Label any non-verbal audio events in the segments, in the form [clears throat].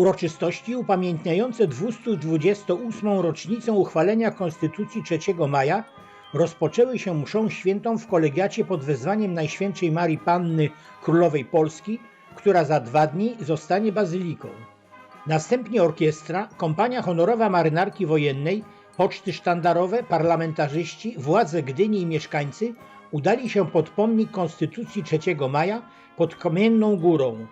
Uroczystości upamiętniające 228. rocznicę uchwalenia Konstytucji 3 maja rozpoczęły się mszą świętą w kolegiacie pod wezwaniem Najświętszej Marii Panny Królowej Polski, która za dwa dni zostanie bazyliką. Następnie orkiestra, kompania honorowa marynarki wojennej, poczty sztandarowe, parlamentarzyści, władze Gdyni i mieszkańcy udali się pod pomnik Konstytucji 3 maja pod Kamienną Górą.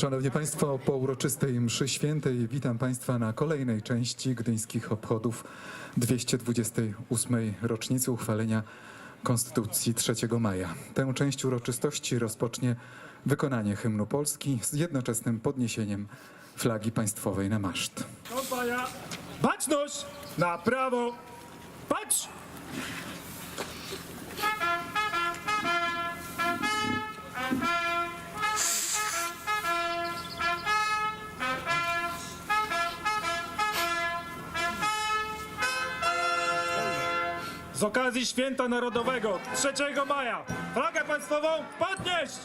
Szanowni Państwo, po uroczystej mszy świętej witam Państwa na kolejnej części gdyńskich obchodów 228. rocznicy uchwalenia Konstytucji 3 maja. Tę część uroczystości rozpocznie wykonanie hymnu Polski z jednoczesnym podniesieniem flagi państwowej na maszt. Kompania, baczność! Na prawo! Patrz! Z okazji Święta Narodowego 3 maja flagę państwową podnieść!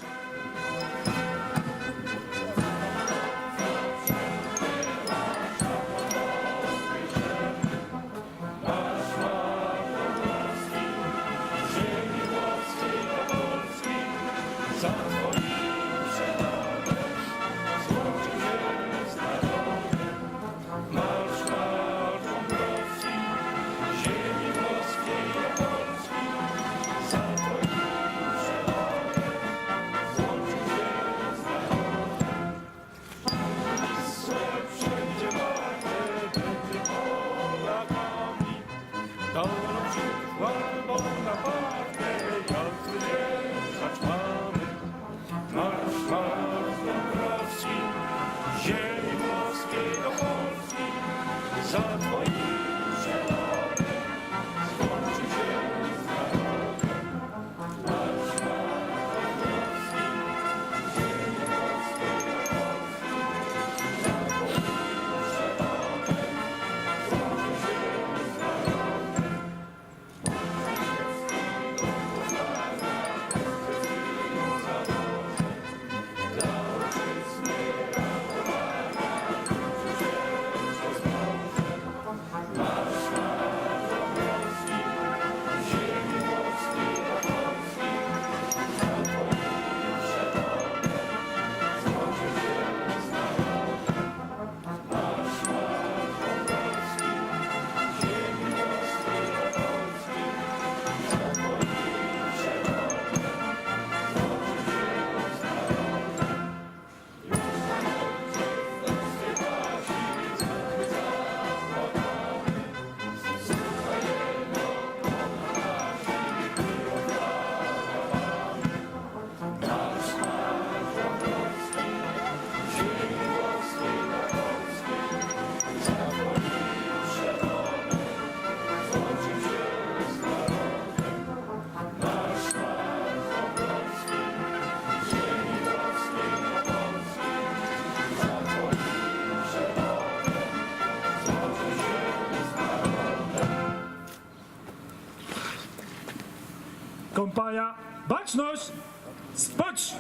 Kompania, baczność! Spać!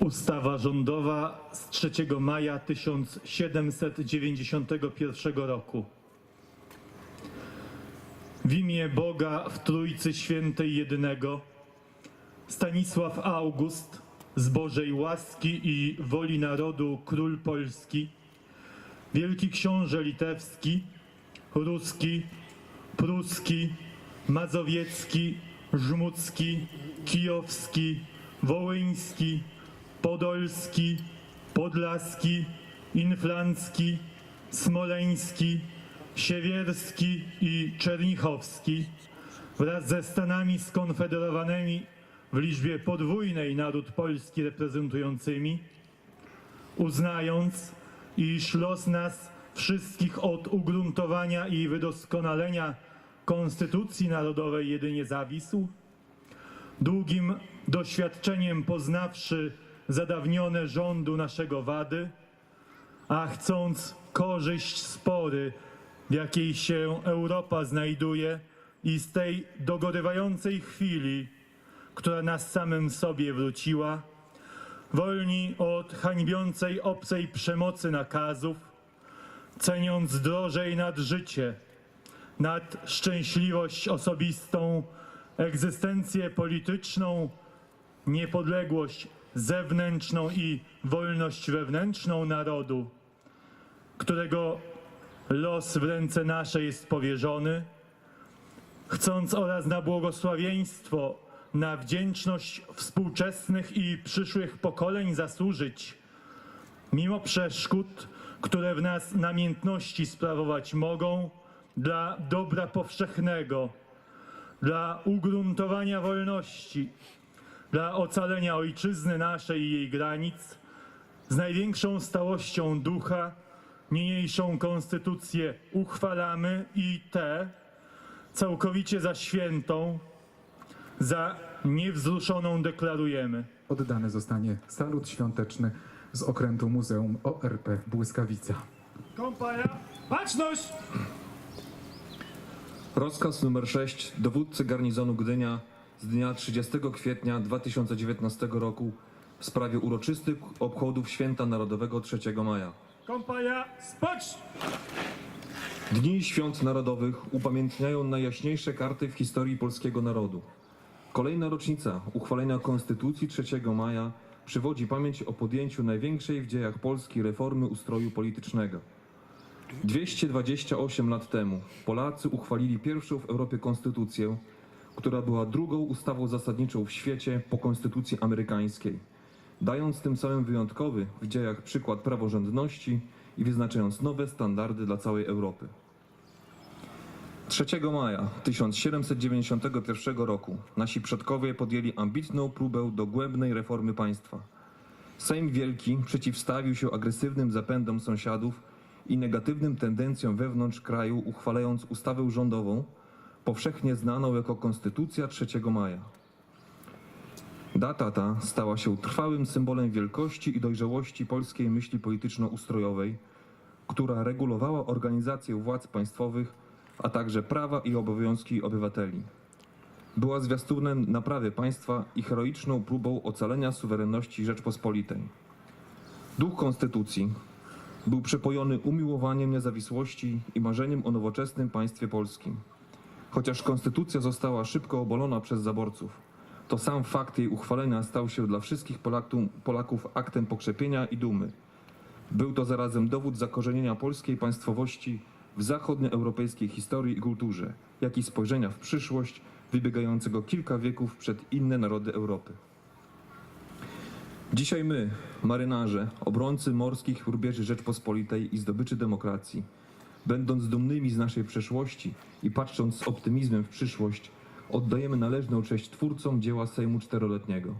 Ustawa rządowa z 3 maja 1791 roku. W imię Boga w Trójcy Świętej Jedynego Stanisław August z Bożej łaski i woli narodu król Polski, wielki książę litewski, ruski, pruski, mazowiecki, żmudzki, kijowski, wołyński, podolski, podlaski, inflancki, smoleński, siewierski i czernichowski wraz ze Stanami skonfederowanymi w liczbie podwójnej naród polski reprezentującymi, uznając, iż los nas wszystkich od ugruntowania i wydoskonalenia Konstytucji Narodowej jedynie zawisł, długim doświadczeniem poznawszy zadawnione rządu naszego wady, a chcąc korzyść spory, w jakiej się Europa znajduje i z tej dogorywającej chwili, która nas samym sobie wróciła, wolni od hańbiącej obcej przemocy nakazów, ceniąc drożej nad życie, nad szczęśliwość osobistą, egzystencję polityczną, niepodległość zewnętrzną i wolność wewnętrzną narodu, którego los w ręce nasze jest powierzony, chcąc oraz na błogosławieństwo, na wdzięczność współczesnych i przyszłych pokoleń zasłużyć, mimo przeszkód, które w nas namiętności sprawować mogą, dla dobra powszechnego, dla ugruntowania wolności, dla ocalenia ojczyzny naszej i jej granic, z największą stałością ducha, niniejszą konstytucję uchwalamy i tę całkowicie za świętą, za niewzruszoną deklarujemy. Oddany zostanie salut świąteczny z okrętu Muzeum ORP Błyskawica. Kompania, baczność! Rozkaz nr 6 dowódcy garnizonu Gdynia z dnia 30 kwietnia 2019 roku w sprawie uroczystych obchodów Święta Narodowego 3 maja. Kompania, spać! Dni Świąt Narodowych upamiętniają najjaśniejsze karty w historii polskiego narodu. Kolejna rocznica uchwalenia Konstytucji 3 maja przywodzi pamięć o podjęciu największej w dziejach Polski reformy ustroju politycznego. 228 lat temu Polacy uchwalili pierwszą w Europie konstytucję, która była drugą ustawą zasadniczą w świecie po konstytucji amerykańskiej, dając tym samym wyjątkowy w dziejach przykład praworządności i wyznaczając nowe standardy dla całej Europy. 3 maja 1791 roku nasi przodkowie podjęli ambitną próbę dogłębnej reformy państwa. Sejm Wielki przeciwstawił się agresywnym zapędom sąsiadów i negatywnym tendencjom wewnątrz kraju, uchwalając ustawę rządową, powszechnie znaną jako Konstytucja 3 maja. Data ta stała się trwałym symbolem wielkości i dojrzałości polskiej myśli polityczno-ustrojowej, która regulowała organizację władz państwowych, a także prawa i obowiązki obywateli. Była zwiastunem naprawy państwa i heroiczną próbą ocalenia suwerenności Rzeczpospolitej. Duch konstytucji był przepojony umiłowaniem niezawisłości i marzeniem o nowoczesnym państwie polskim. Chociaż konstytucja została szybko obolona przez zaborców, to sam fakt jej uchwalenia stał się dla wszystkich Polaków, aktem pokrzepienia i dumy. Był to zarazem dowód zakorzenienia polskiej państwowości w zachodnioeuropejskiej historii i kulturze, jak i spojrzenia w przyszłość wybiegającego kilka wieków przed inne narody Europy. Dzisiaj my, marynarze, obrońcy morskich rubieży Rzeczpospolitej i zdobyczy demokracji, będąc dumnymi z naszej przeszłości i patrząc z optymizmem w przyszłość, oddajemy należną cześć twórcom dzieła Sejmu Czteroletniego.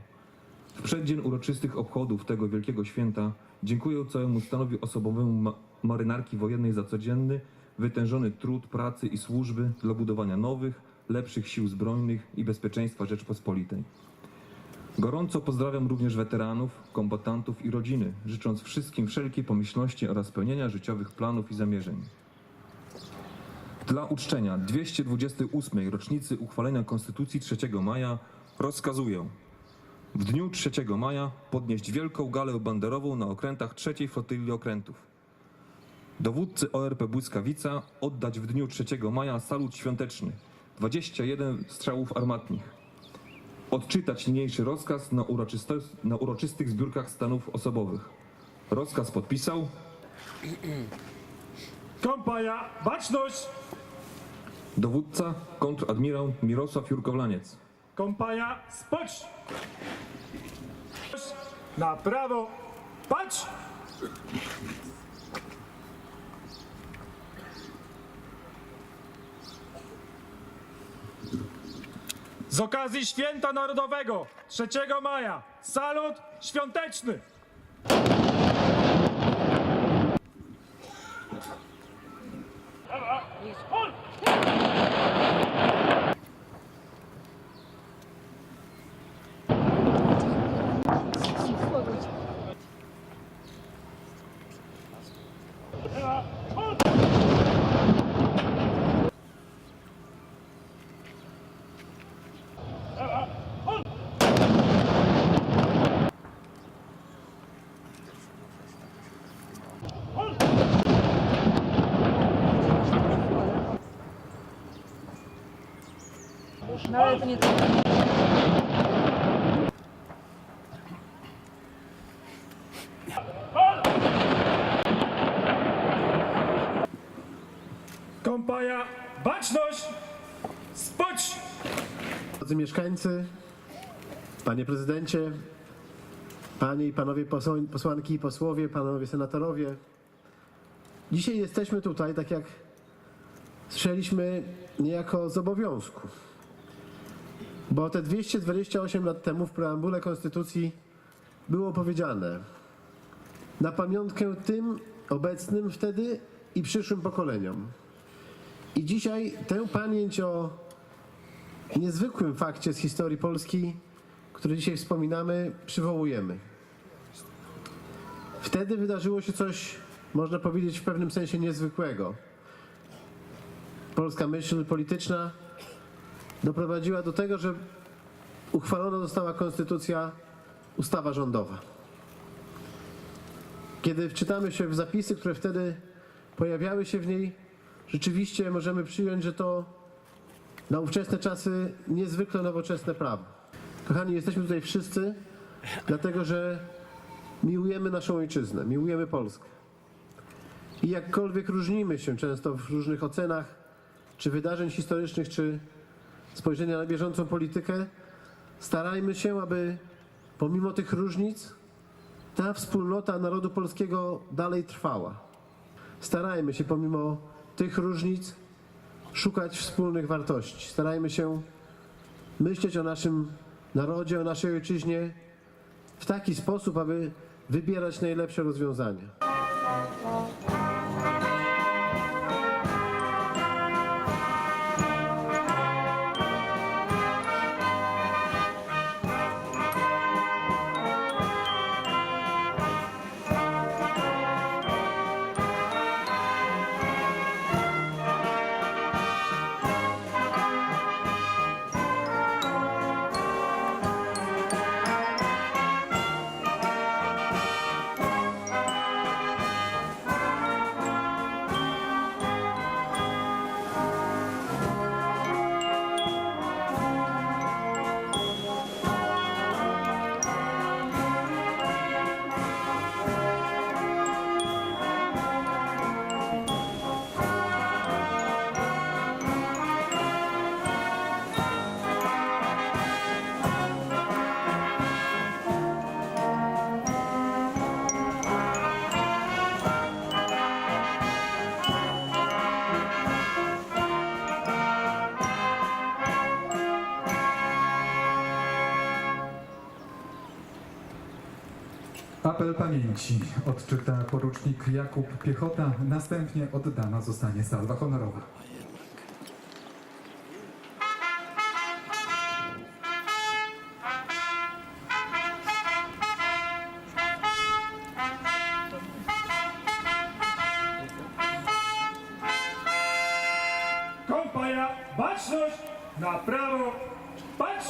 W przeddzień uroczystych obchodów tego wielkiego święta dziękuję całemu stanowi osobowemu ma- marynarki wojennej za codzienny, wytężony trud pracy i służby dla budowania nowych, lepszych sił zbrojnych i bezpieczeństwa Rzeczpospolitej. Gorąco pozdrawiam również weteranów, kombatantów i rodziny, życząc wszystkim wszelkiej pomyślności oraz spełnienia życiowych planów i zamierzeń. Dla uczczenia 228. rocznicy uchwalenia Konstytucji 3 maja rozkazuję w dniu 3 maja podnieść wielką galę banderową na okrętach trzeciej flotyli okrętów. Dowódcy ORP Błyskawica oddać w dniu 3 maja salut świąteczny 21 strzałów armatnich. Odczytać niniejszy rozkaz na, na uroczystych zbiórkach stanów osobowych. Rozkaz podpisał [clears throat] Kompaja, baczność! dowódca kontradmirał Mirosław Jurkowlaniec. Kompaja, spocz! Na prawo, patrz! Z okazji Święta Narodowego 3 maja salut świąteczny! No ale to nie tak. Kompaja, baczność! Spocz! Drodzy mieszkańcy, panie prezydencie, panie i panowie posł- posłanki i posłowie, panowie senatorowie. Dzisiaj jesteśmy tutaj, tak jak słyszeliśmy, niejako z obowiązku. Bo te 228 lat temu w preambule Konstytucji było powiedziane na pamiątkę tym obecnym wtedy i przyszłym pokoleniom. I dzisiaj tę pamięć o niezwykłym fakcie z historii Polski, który dzisiaj wspominamy, przywołujemy. Wtedy wydarzyło się coś, można powiedzieć, w pewnym sensie niezwykłego. Polska myśl polityczna doprowadziła do tego, że uchwalona została konstytucja, ustawa rządowa. Kiedy wczytamy się w zapisy, które wtedy pojawiały się w niej, rzeczywiście możemy przyjąć, że to na ówczesne czasy niezwykle nowoczesne prawo. Kochani, jesteśmy tutaj wszyscy, dlatego że miłujemy naszą ojczyznę, miłujemy Polskę. I jakkolwiek różnimy się często w różnych ocenach, czy wydarzeń historycznych, czy spojrzenia na bieżącą politykę, starajmy się, aby pomimo tych różnic ta wspólnota narodu polskiego dalej trwała. Starajmy się pomimo tych różnic szukać wspólnych wartości. Starajmy się myśleć o naszym narodzie, o naszej ojczyźnie w taki sposób, aby wybierać najlepsze rozwiązania. Apel pamięci odczyta porucznik Jakub Piechota, następnie oddana zostanie salwa honorowa. Kompaja, baczność, na prawo, patrz!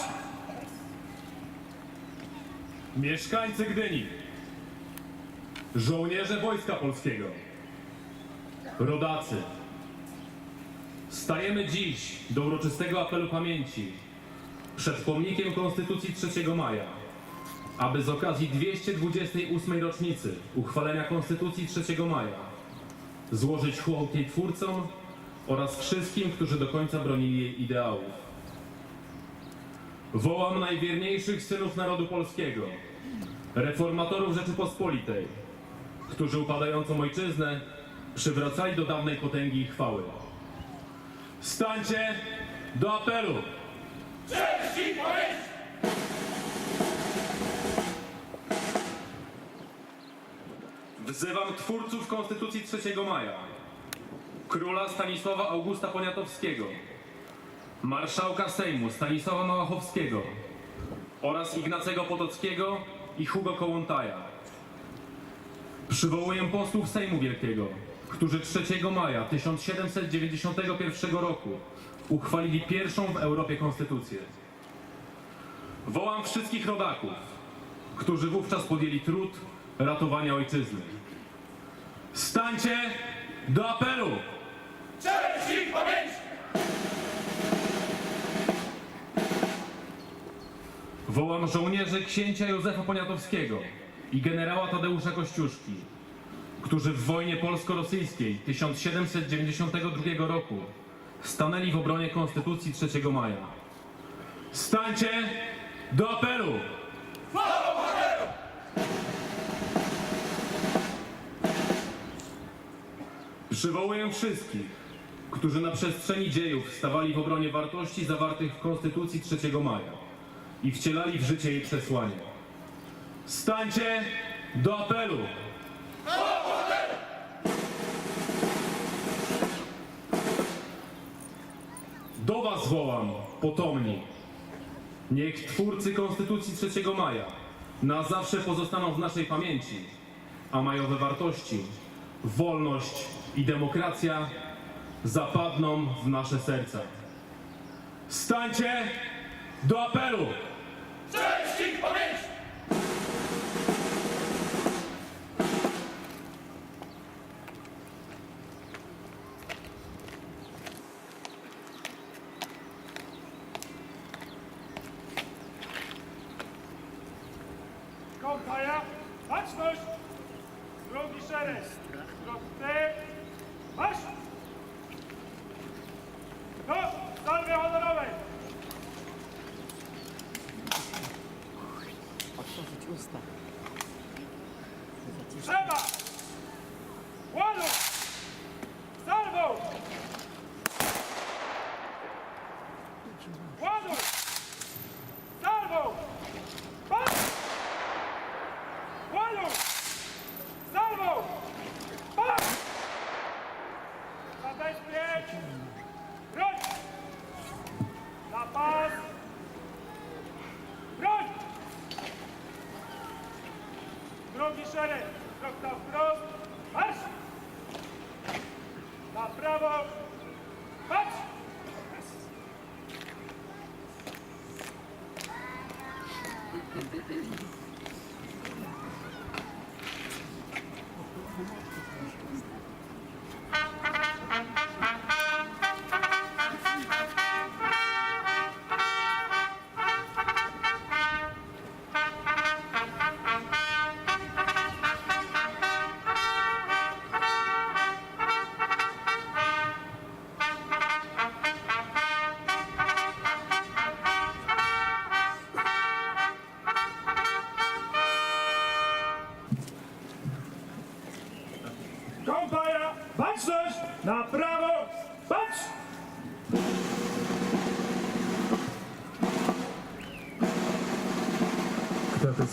Mieszkańcy Gdyni, żołnierze Wojska Polskiego, rodacy, stajemy dziś do uroczystego apelu pamięci przed pomnikiem Konstytucji 3 maja, aby z okazji 228 rocznicy uchwalenia Konstytucji 3 maja złożyć hołd jej twórcom oraz wszystkim, którzy do końca bronili jej ideałów. Wołam najwierniejszych synów narodu polskiego, reformatorów Rzeczypospolitej, którzy upadającą ojczyznę przywracali do dawnej potęgi i chwały. Stańcie do apelu! Wzywam twórców Konstytucji 3 maja, króla Stanisława Augusta Poniatowskiego, marszałka Sejmu Stanisława Małachowskiego oraz Ignacego Potockiego i Hugo Kołłątaja. Przywołuję posłów Sejmu Wielkiego, którzy 3 maja 1791 roku uchwalili pierwszą w Europie konstytucję. Wołam wszystkich rodaków, którzy wówczas podjęli trud ratowania ojczyzny. Stańcie do apelu! Wołam żołnierzy księcia Józefa Poniatowskiego i generała Tadeusza Kościuszki, którzy w wojnie polsko-rosyjskiej 1792 roku stanęli w obronie Konstytucji 3 maja. Stańcie do apelu! Przywołuję wszystkich, którzy na przestrzeni dziejów stawali w obronie wartości zawartych w Konstytucji 3 maja i wcielali w życie jej przesłanie. Stańcie do apelu! Do Was wołam, potomni. Niech twórcy Konstytucji 3 maja na zawsze pozostaną w naszej pamięci, a majowe wartości, wolność i demokracja zapadną w nasze serca. Stańcie do apelu! Kompaja, baczność, drugi Ładuj! Salwą! Patrz! Ładuj! Salwą! Patrz! Zabezpiecz! Broń! Na pas! Broń! Drugi szereg!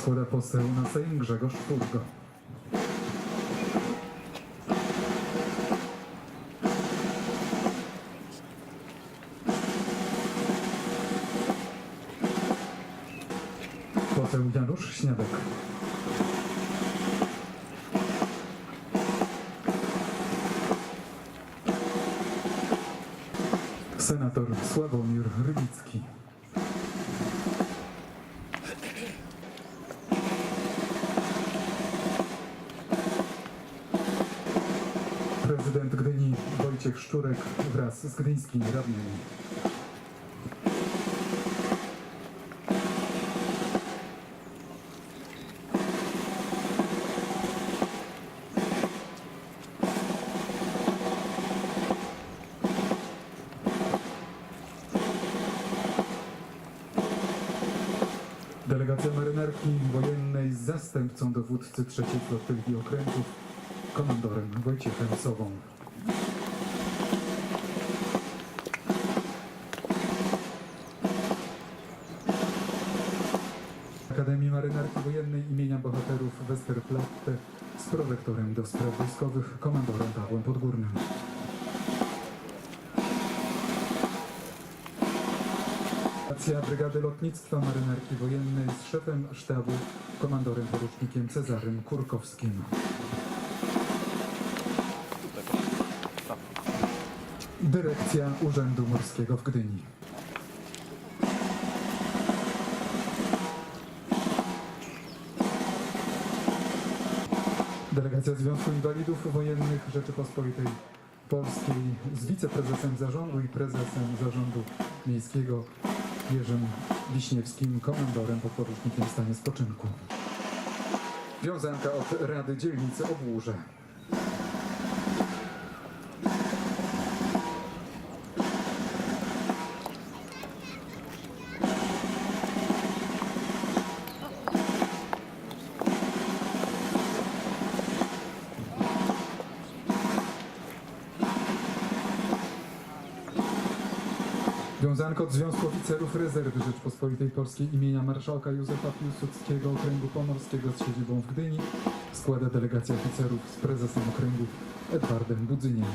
Składa poseł na Sejm Grzegorz Furgo. Prezydent Gdyni Wojciech Szczurek wraz z gdyńskimi radnymi. Delegacja marynarki wojennej z zastępcą dowódcy trzeciej flotylli okrętów, komandorem Wojciechem Sową. Akademii Marynarki Wojennej imienia bohaterów Westerplatte z prorektorem do spraw wojskowych komandorem Pawłem Podgórnym. Delegacja Brygady Lotnictwa Marynarki Wojennej z szefem sztabu komandorem porucznikiem Cezarym Kurkowskim. Dyrekcja Urzędu Morskiego w Gdyni. Delegacja Związku Inwalidów Wojennych Rzeczypospolitej Polskiej z wiceprezesem zarządu i prezesem zarządu miejskiego Jerzym Wiśniewskim, komendorem podporucznikiem w stanie spoczynku. Wiązanka od Rady Dzielnicy Obłórze. Od Związku Oficerów Rezerwy Rzeczpospolitej Polskiej imienia marszałka Józefa Piłsudskiego Okręgu Pomorskiego z siedzibą w Gdyni składa delegacja oficerów z prezesem okręgu Edwardem Budzyniem.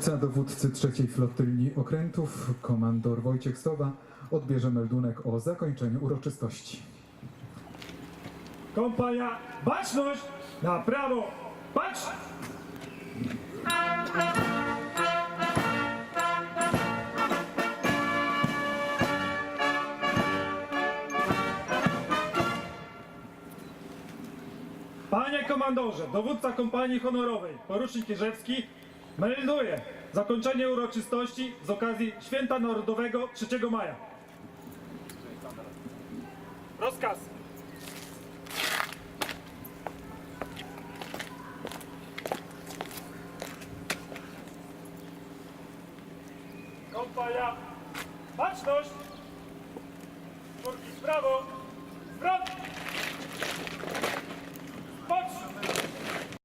Zastępca dowódcy trzeciej flotyli okrętów, komandor Wojciech Sowa, odbierze meldunek o zakończeniu uroczystości. Kompania, baczność! Na prawo, patrz! Panie komandorze, dowódca kompanii honorowej, porucznik Jerzewski, melduje zakończenie uroczystości z okazji Święta Narodowego 3 maja. Rozkaz! Kompania, baczność!